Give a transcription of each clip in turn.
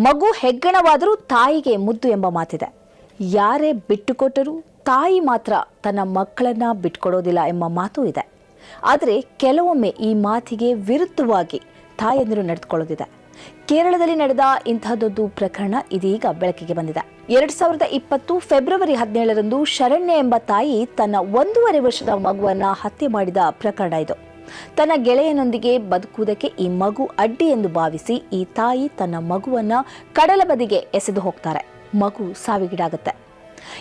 ಮಗು ಹೆಗ್ಗಣವಾದರೂ ತಾಯಿಗೆ ಮುದ್ದು ಎಂಬ ಮಾತಿದೆ. ಯಾರೇ ಬಿಟ್ಟುಕೊಟ್ಟರೂ ತಾಯಿ ಮಾತ್ರ ತನ್ನ ಮಕ್ಕಳನ್ನ ಬಿಟ್ಕೊಡೋದಿಲ್ಲ ಎಂಬ ಮಾತು ಇದೆ. ಆದರೆ ಕೆಲವೊಮ್ಮೆ ಈ ಮಾತಿಗೆ ವಿರುದ್ಧವಾಗಿ ತಾಯಂದಿರು ನಡೆದುಕೊಳ್ಳೋದಿದೆ. ಕೇರಳದಲ್ಲಿ ನಡೆದ ಇಂತಹದೊಂದು ಪ್ರಕರಣ ಇದೀಗ ಬೆಳಕಿಗೆ ಬಂದಿದೆ. ಎರಡ್ ಸಾವಿರದ ಇಪ್ಪತ್ತು ಫೆಬ್ರವರಿ ಹದಿನೇಳರಂದು ಶರಣ್ಯ ಎಂಬ ತಾಯಿ ತನ್ನ ಒಂದೂವರೆ ವರ್ಷದ ಮಗುವನ್ನ ಹತ್ಯೆ ಮಾಡಿದ ಪ್ರಕರಣ ಇದು. ತನ್ನ ಗೆಳೆಯನೊಂದಿಗೆ ಬದುಕುವುದಕ್ಕೆ ಈ ಮಗು ಅಡ್ಡಿ ಎಂದು ಭಾವಿಸಿ ಈ ತಾಯಿ ತನ್ನ ಮಗುವನ್ನ ಕಡಲ ಬದಿಗೆ ಎಸೆದು ಹೋಗ್ತಾರೆ. ಮಗು ಸಾವಿಗೀಡಾಗುತ್ತೆ.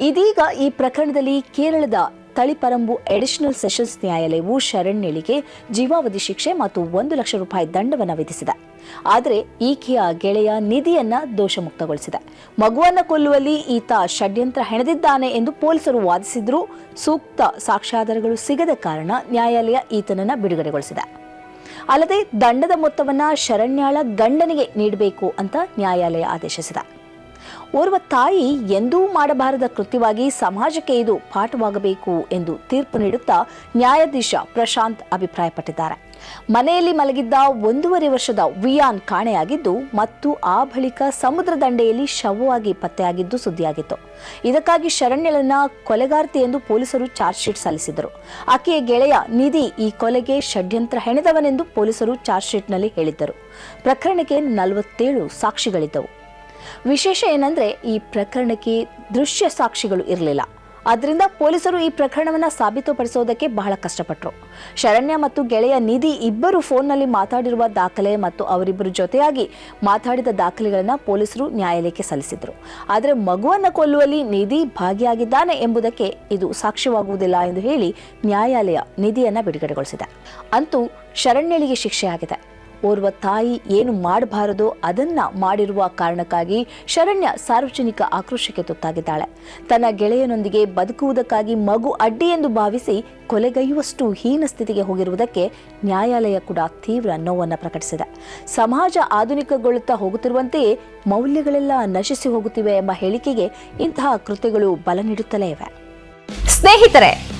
ಇದೀಗ ಈ ಪ್ರಕರಣದಲ್ಲಿ ಕೇರಳದ ತಳಿಪರಂಬು ಅಡಿಷನಲ್ ಸೆಷನ್ಸ್ ನ್ಯಾಯಾಲಯವು ಶರಣ್ಯಳಿಗೆ ಜೀವಾವಧಿ ಶಿಕ್ಷೆ ಮತ್ತು ಒಂದು ಲಕ್ಷ ರೂಪಾಯಿ ದಂಡವನ್ನು ವಿಧಿಸಿದೆ. ಆದರೆ ಈಕೆಯ ಗೆಳೆಯ ನಿಧಿಯನ್ನ ದೋಷಮುಕ್ತಗೊಳಿಸಿದೆ. ಮಗುವನ್ನು ಕೊಲ್ಲುವಲ್ಲಿ ಈತ ಷಡ್ಯಂತ್ರ ಹೆಣೆದಿದ್ದಾನೆ ಎಂದು ಪೊಲೀಸರು ವಾದಿಸಿದ್ರೂ ಸೂಕ್ತ ಸಾಕ್ಷ್ಯಾಧಾರಗಳು ಸಿಗದ ಕಾರಣ ನ್ಯಾಯಾಲಯ ಈತನನ್ನು ಬಿಡುಗಡೆಗೊಳಿಸಿದೆ. ಅಲ್ಲದೆ ದಂಡದ ಮೊತ್ತವನ್ನು ಶರಣ್ಯಾಳ ಗಂಡನಿಗೆ ನೀಡಬೇಕು ಅಂತ ನ್ಯಾಯಾಲಯ ಆದೇಶಿಸಿದೆ. ಓರ್ವ ತಾಯಿ ಎಂದೂ ಮಾಡಬಾರದ ಕೃತ್ಯವಾಗಿ ಸಮಾಜಕ್ಕೆ ಇದು ಪಾಠವಾಗಬೇಕು ಎಂದು ತೀರ್ಪು ನೀಡುತ್ತಾ ನ್ಯಾಯಾಧೀಶ ಪ್ರಶಾಂತ್ ಅಭಿಪ್ರಾಯಪಟ್ಟಿದ್ದಾರೆ. ಮನೆಯಲ್ಲಿ ಮಲಗಿದ್ದ ಒಂದೂವರೆ ವರ್ಷದ ವಿಯಾನ್ ಕಾಣೆಯಾಗಿದ್ದು, ಮತ್ತು ಆ ಬಳಿಕ ಸಮುದ್ರ ದಂಡೆಯಲ್ಲಿ ಶವವಾಗಿ ಪತ್ತೆಯಾಗಿದ್ದು ಸುದ್ದಿಯಾಗಿತ್ತು. ಇದಕ್ಕಾಗಿ ಶರಣ್ಯಳನ್ನ ಕೊಲೆಗಾರ್ತಿ ಎಂದು ಪೊಲೀಸರು ಚಾರ್ಜ್ ಶೀಟ್ ಸಲ್ಲಿಸಿದರು ಆಕೆಯ ಗೆಳೆಯ ನಿಧಿ ಈ ಕೊಲೆಗೆ ಷಡ್ಯಂತ್ರ ಹೆಣೆದವನೆಂದು ಪೊಲೀಸರು ಚಾರ್ಜ್ ಶೀಟ್ನಲ್ಲಿ ಹೇಳಿದ್ದರು. ಪ್ರಕರಣಕ್ಕೆ ನಲವತ್ತೇಳು ಸಾಕ್ಷಿಗಳಿದ್ದವು. ವಿಶೇಷ ಏನಂದ್ರೆ ಈ ಪ್ರಕರಣಕ್ಕೆ ದೃಶ್ಯ ಸಾಕ್ಷಿಗಳು ಇರಲಿಲ್ಲ. ಆದ್ದರಿಂದ ಪೊಲೀಸರು ಈ ಪ್ರಕರಣವನ್ನ ಸಾಬೀತುಪಡಿಸೋದಕ್ಕೆ ಬಹಳ ಕಷ್ಟಪಟ್ಟರು ಶರಣ್ಯ ಮತ್ತು ಗೆಳೆಯ ನಿಧಿ ಇಬ್ಬರು ಫೋನ್ನಲ್ಲಿ ಮಾತಾಡಿರುವ ದಾಖಲೆ ಮತ್ತು ಅವರಿಬ್ಬರು ಜೊತೆಯಾಗಿ ಮಾತಾಡಿದ ದಾಖಲೆಗಳನ್ನು ಪೊಲೀಸರು ನ್ಯಾಯಾಲಯಕ್ಕೆ ಸಲ್ಲಿಸಿದ್ರು. ಆದರೆ ಮಗುವನ್ನು ಕೊಲ್ಲುವಲ್ಲಿ ನಿಧಿ ಭಾಗಿಯಾಗಿದ್ದಾನೆ ಎಂಬುದಕ್ಕೆ ಇದು ಸಾಕ್ಷ್ಯವಾಗುವುದಿಲ್ಲ ಎಂದು ಹೇಳಿ ನ್ಯಾಯಾಲಯ ನಿಧಿಯನ್ನ ಬಿಡುಗಡೆಗೊಳಿಸಿದೆ. ಅಂತೂ ಶರಣ್ಯಳಿಗೆ ಶಿಕ್ಷೆಯಾಗಿದೆ. ಓರ್ವ ತಾಯಿ ಏನು ಮಾಡಬಾರದೋ ಅದನ್ನ ಮಾಡಿರುವ ಕಾರಣಕ್ಕಾಗಿ ಶರಣ್ಯ ಸಾರ್ವಜನಿಕ ಆಕ್ರೋಶಕ್ಕೆ ತುತ್ತಾಗಿದ್ದಾಳೆ. ತನ್ನ ಗೆಳೆಯನೊಂದಿಗೆ ಬದುಕುವುದಕ್ಕಾಗಿ ಮಗು ಅಡ್ಡಿ ಎಂದು ಭಾವಿಸಿ ಕೊಲೆಗೈಯುವಷ್ಟು ಹೀನ ಸ್ಥಿತಿಗೆ ಹೋಗಿರುವುದಕ್ಕೆ ನ್ಯಾಯಾಲಯ ಕೂಡ ತೀವ್ರ ನೋವನ್ನು ಪ್ರಕಟಿಸಿದೆ. ಸಮಾಜ ಆಧುನಿಕಗೊಳ್ಳುತ್ತಾ ಹೋಗುತ್ತಿರುವಂತೆಯೇ ಮೌಲ್ಯಗಳೆಲ್ಲ ನಶಿಸಿ ಹೋಗುತ್ತಿವೆ ಎಂಬ ಹೇಳಿಕೆಗೆ ಇಂತಹ ಕೃತ್ಯಗಳು ಬಲ ನೀಡುತ್ತಲೇ ಇವೆ. ಸ್ನೇಹಿತರೆ